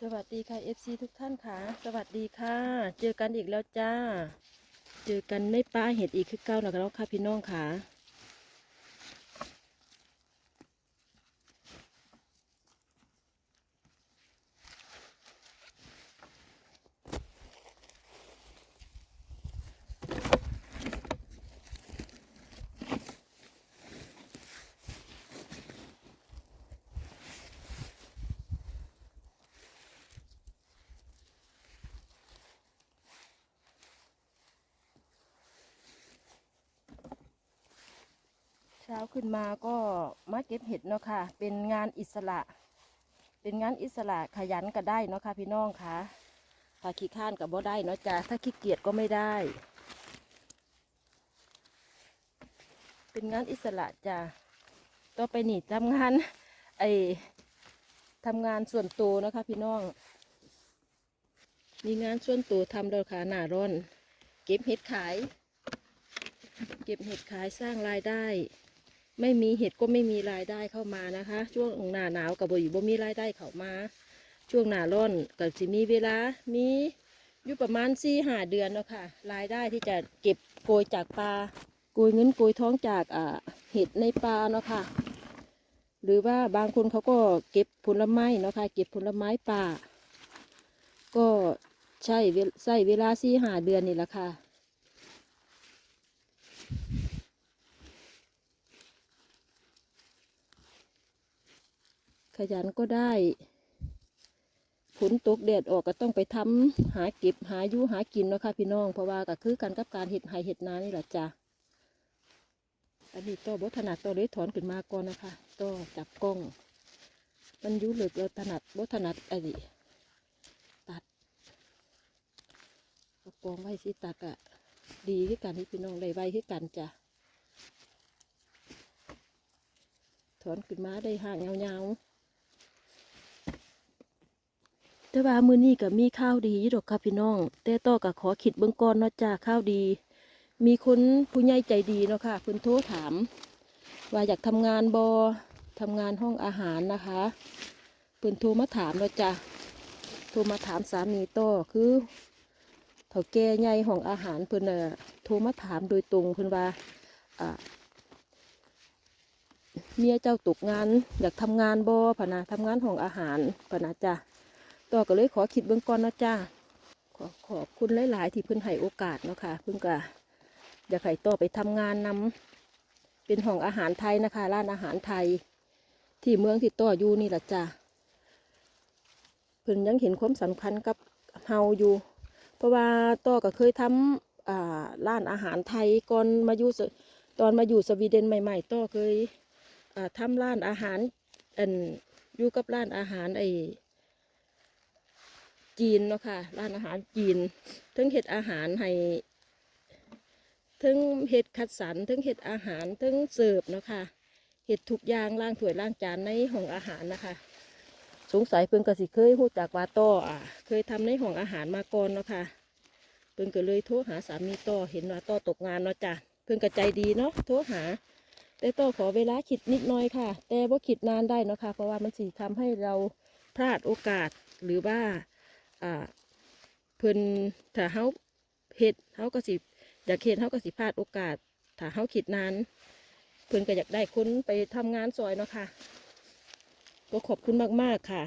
สวัสดีค่ะ FC ทุกท่านค่ะ สวัสดีค่ะ เจอกันอีกแล้วจ้า เจอกันในป้าเห็ดอีกคือเก้าแล้วค่ะพี่น้องค่ะ ช้าขึ้นมาก็มาเก็บเห็ดเนาะค่ะ เป็นงานอิสระ เป็นงานอิสระขยันก็ได้เนาะค่ะพี่น้องค่ะ ถ้าขี้ข้านก็บ่ได้เนาะจ้าถ้าขี้เกียจก็ไม่ได้ เป็นงานอิสระจ้าต่อไปนี่ทำงานไอทำงานส่วนตัวนะคะพี่น้อง มีงานส่วนตัวทำแล้วค่ะหนาร้อน เก็บเห็ดขาย เก็บเห็ดขายสร้างรายได้ ไม่มีเห็ดก็ไม่มีรายได้เข้ามานะคะ ช่วงหน้าหนาวกับบ่อยู่บ่มีรายได้เข้ามา ช่วงหน้าร้อนก็สิมีเวลา มีอยู่ประมาณสี่ห้าเดือนเนาะค่ะรายได้ที่จะเก็บโกยจากปลาโกยเงินโกยท้องจากอ่าเห็ดในปลาเนาะค่ะหรือว่าบางคนเขาก็เก็บผลไม้เนาะค่ะเก็บผลไม้ป่า ก็ใช่เวลใช้เวลาสี่ห้าเดือนนี่แหละค่ะ ขยันก็ได้ฝนตกแดดออกก็ต้องไปทำหาเก็บหายู่หากินเนาะค่ะพี่น้องเพราะว่าก็คือกันกับการเห็ดไห่เห็ดนานี่แหละจ้ะอันนี้ต่อบถนัดต่อเลยถอนขึ้นมาก่อนนะคะต่อจับกล้อง มันยุ่เหลือเราถนัดบถนัดอันนี้ตัดเอากองไว้สิตัดอะดีที่กันที่พี่น้องได้ไว้ที่กันจ้ะถอนขึ้นมาได้ห่างยาวๆ แต่ว่ามือนี้ก็มีข้าวดีอยู่ดอกค่ะพี่น้อง แต่ต่อก็ขอขิดเบื้องก่อนเนาะจ้าข้าวดี มีคนผู้ใหญ่ใจดีเนาะค่ะเพิ่นโทรถาม ว่าอยากทำงานบอทำงานห้องอาหารนะคะเพิ่นโทรมาถามเนาะจ้าโทรมาถามสามีต่อคือเฒ่าแก่ใหญ่ห้องอาหารเพิ่นน่ะโทรมาถามโดยตรงเพิ่นว่าอ่าเมียเจ้าตกงาน อยากทำงานบอพะนะทำงานห้องอาหารพะนะจ้า ต่อก็เลยขอคิดเบื้องก่อนเนาะจ้า ขอขอบคุณหลายๆ ที่เพิ่นให้โอกาสเนาะค่ะ เพิ่นก็อยากให้ต่อไปทำงานนำเป็นห้องอาหารไทยนะคะ ร้านอาหารไทย ที่เมืองที่ต่ออยู่นี่แหละจ้าเพิ่นยังเห็นความสำคัญกับเฮาอยู่ เพราะว่าต่อก็เคยทำอ่าร้านอาหารไทยก่อนมาอยู่ตอนมาอยู่สวีเดนใหม่ ๆ ต่อเคยอ่าทำร้านอาหารอันอยู่กับร้านอาหารไอ จีนเนาะค่ะร้านอาหารจีนถึงเห็ดอาหารให้ถึงเห็ดคัดสรรถึงเห็ดอาหารถึงเสิร์ฟเนาะค่ะเห็ดทุกอย่างล้างถ้วยล้างจานในห้องอาหารนะคะ สงสัยเพิ่นก็สิเคยพูดจากว่าต่ออะ เคยทำในห้องอาหารมาก่อนเนาะค่ะเพิ่นก็เลยโทรหาสามีต่อเห็นว่าต่อตกงานเนาะจ้ะเพิ่นก็ใจดีเนาะโทรหา แต่ต่อขอเวลาคิดนิดหน่อยค่ะ แต่ว่าคิดนานได้เนาะค่ะเพราะว่ามันสิทำให้เราพลาดโอกาสหรือว่า อ่าเพิ่นถ้าเฮาเฮ็ดเฮาก็สิอยากเฮ็ดเฮาก็สิพลาดโอกาส ถ้าเฮาคิดนานเพิ่นก็อยากได้คนไปทำงานซอยเนาะค่ะก็ขอบคุณมากๆค่ะ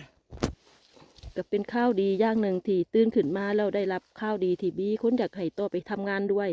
ก็เป็นข้าวดีอย่างหนึ่งที่ตื่นขึ้นมาแล้วได้รับข้าวดีที่บีคนอยากให้ตัวไปทำงานด้วย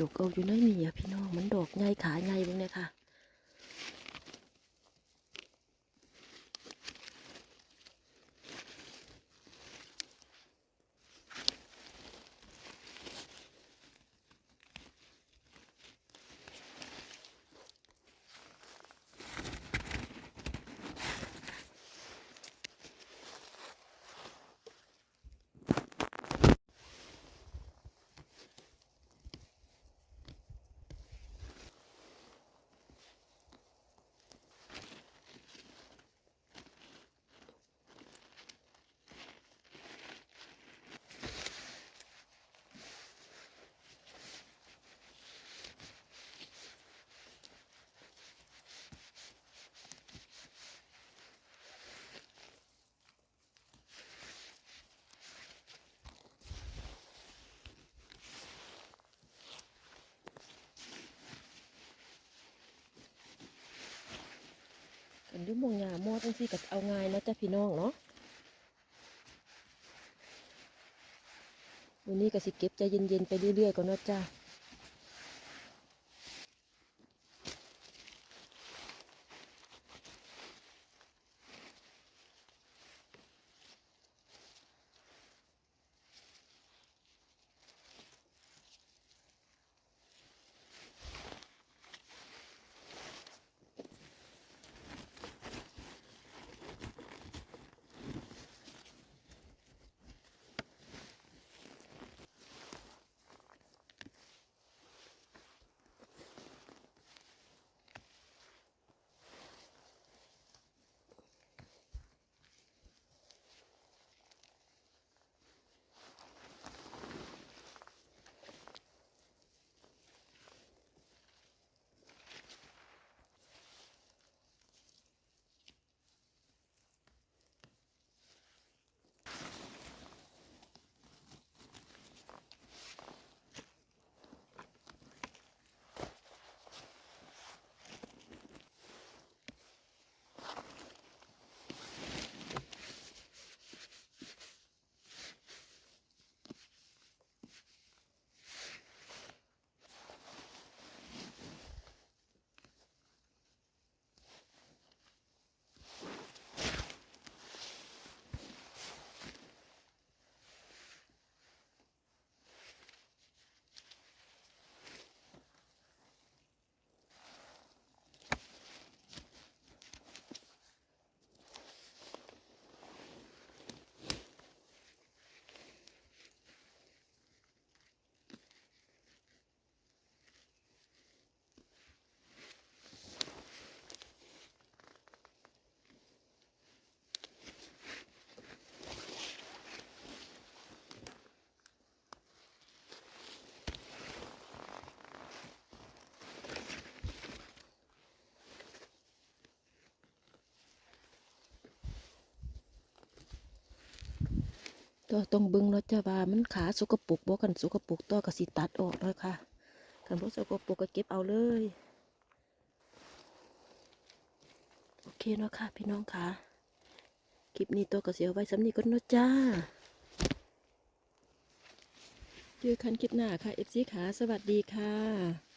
จกเอาอยู่ในนี่อะพี่น้องมันดอกใหญ่ขาใหญ่บ้างเนี่ยค่ะ อันอยุมงยามอดจังซี่ก็เอาง่ายนะจ้ะพี่น้องเนาะวันนี้ก็สิเก็บใจเย็นๆไปเรื่อยๆก่อนนาะจ้า ตัวต้องบิ่งเนาะจ้าว่ามันขาสกปรกบ่กันสกปรกตัวก็สิตัดออกเนาะค่ะคันบ่สกปรกก็เก็บเอาเลยโอเคเนาะค่ะ พี่น้องค่ะคลิปนี้ตัวก็สิเอาไว้สำนีก่อนเนาะจ้าเจอกันคลิปหน้าค่ะ FC ขาสวัสดีค่ะ